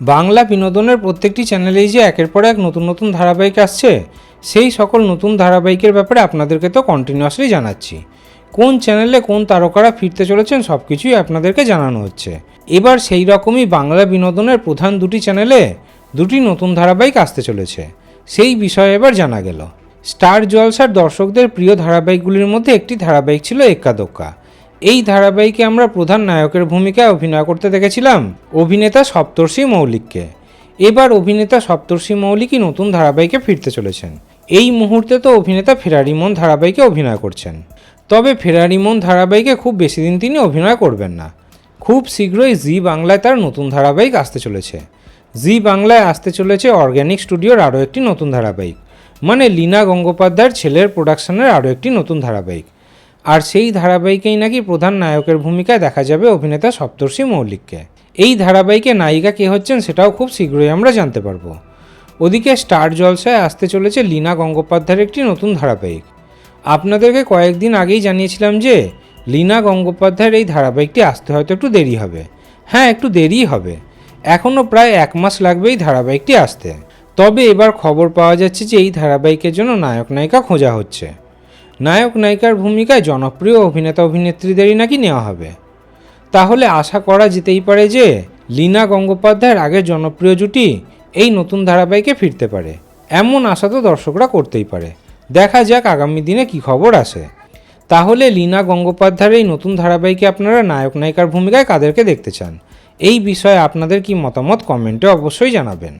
বাংলা বিনোদনের প্রত্যেকটি চ্যানেলেই যে একের পর এক নতুন নতুন ধারাবাহিক আসছে, সেই সকল নতুন ধারাবাহিকের ব্যাপারে আপনাদেরকে তো কন্টিনিউয়াসলি জানাচ্ছি। কোন চ্যানেলে কোন তারকারা ফিরতে চলেছেন সব কিছুই আপনাদেরকে জানানো হচ্ছে। এবার সেই রকমই বাংলা বিনোদনের প্রধান দুটি চ্যানেলে দুটি নতুন ধারাবাহিক আসতে চলেছে। সেই বিষয়ে এবার জানা গেল। স্টার জলসার দর্শকদের প্রিয় ধারাবাহিকগুলির মধ্যে একটি ধারাবাহিক ছিল এক্কাদোক্কা এই ধারাবাহিকে আমরা প্রধান নায়কের ভূমিকায় অভিনয় করতে দেখেছিলাম, অভিনেতা সপ্তর্ষি মৌলিককে। এবার অভিনেতা সপ্তর্ষি মৌলিকই নতুন ধারাবাহিকে ফিরতে চলেছেন। এই মুহূর্তে তো অভিনেতা ফেরারিমন ধারাবাহিকে অভিনয় করছেন। তবে ফেরারিমন ধারাবাহিকে খুব বেশি দিন তিনি অভিনয় করবেন না। খুব শীঘ্রই জি বাংলায় তার নতুন ধারাবাহিক আসতে চলেছে। জি বাংলায় আসতে চলেছে অর্গ্যানিক স্টুডিওর আরও একটি নতুন ধারাবাহিক। মানে লীনা গঙ্গোপাধ্যায়ের ছেলের প্রোডাকশনের আরও একটি নতুন ধারাবাহিক। আর সেই ধারাবাহিকেই নাকি প্রধান নায়কের ভূমিকায় দেখা যাবে অভিনেতা সপ্তর্ষি মৌলিককে। এই ধারাবাহিকে নায়িকা কে হচ্ছেন সেটাও খুব শীঘ্রই আমরা জানতে পারব। ওদিকে স্টার জলসায় আসতে চলেছে লীনা গঙ্গোপাধ্যায়ের একটি নতুন ধারাবাহিক। আপনাদেরকে কয়েকদিন আগেই জানিয়েছিলাম যে, লীনা গঙ্গোপাধ্যায়ের এই ধারাবাহিকটি আসতে হয়তো একটু দেরি হবে। হ্যাঁ একটু দেরি হবে। এখনও প্রায় এক মাস লাগবে এই ধারাবাহিকটি আসতে। তবে এবার খবর পাওয়া যাচ্ছে যে, এই ধারাবাহিকের জন্য নায়ক নায়িকা খোঁজা হচ্ছে। নায়ক নায়িকার ভূমিকায় জনপ্রিয় অভিনেতা অভিনেত্রীদেরই নাকি নেওয়া হবে। তাহলে আশা করা যেতেই পারে যে লীনা গঙ্গোপাধ্যায়ের আগের জনপ্রিয় জুটি এই নতুন ধারাবাহিকে ফিরতে পারে। এমন আশা তো দর্শকরা করতেই পারে। দেখা যাক আগামী দিনে কি খবর আসে। তাহলে লীনা গঙ্গোপাধ্যায়ের এই নতুন ধারাবাহিকে আপনারা নায়ক নায়িকার ভূমিকায় কাদেরকে দেখতে চান? এই বিষয়ে আপনাদের কি মতামত কমেন্টে অবশ্যই জানাবেন।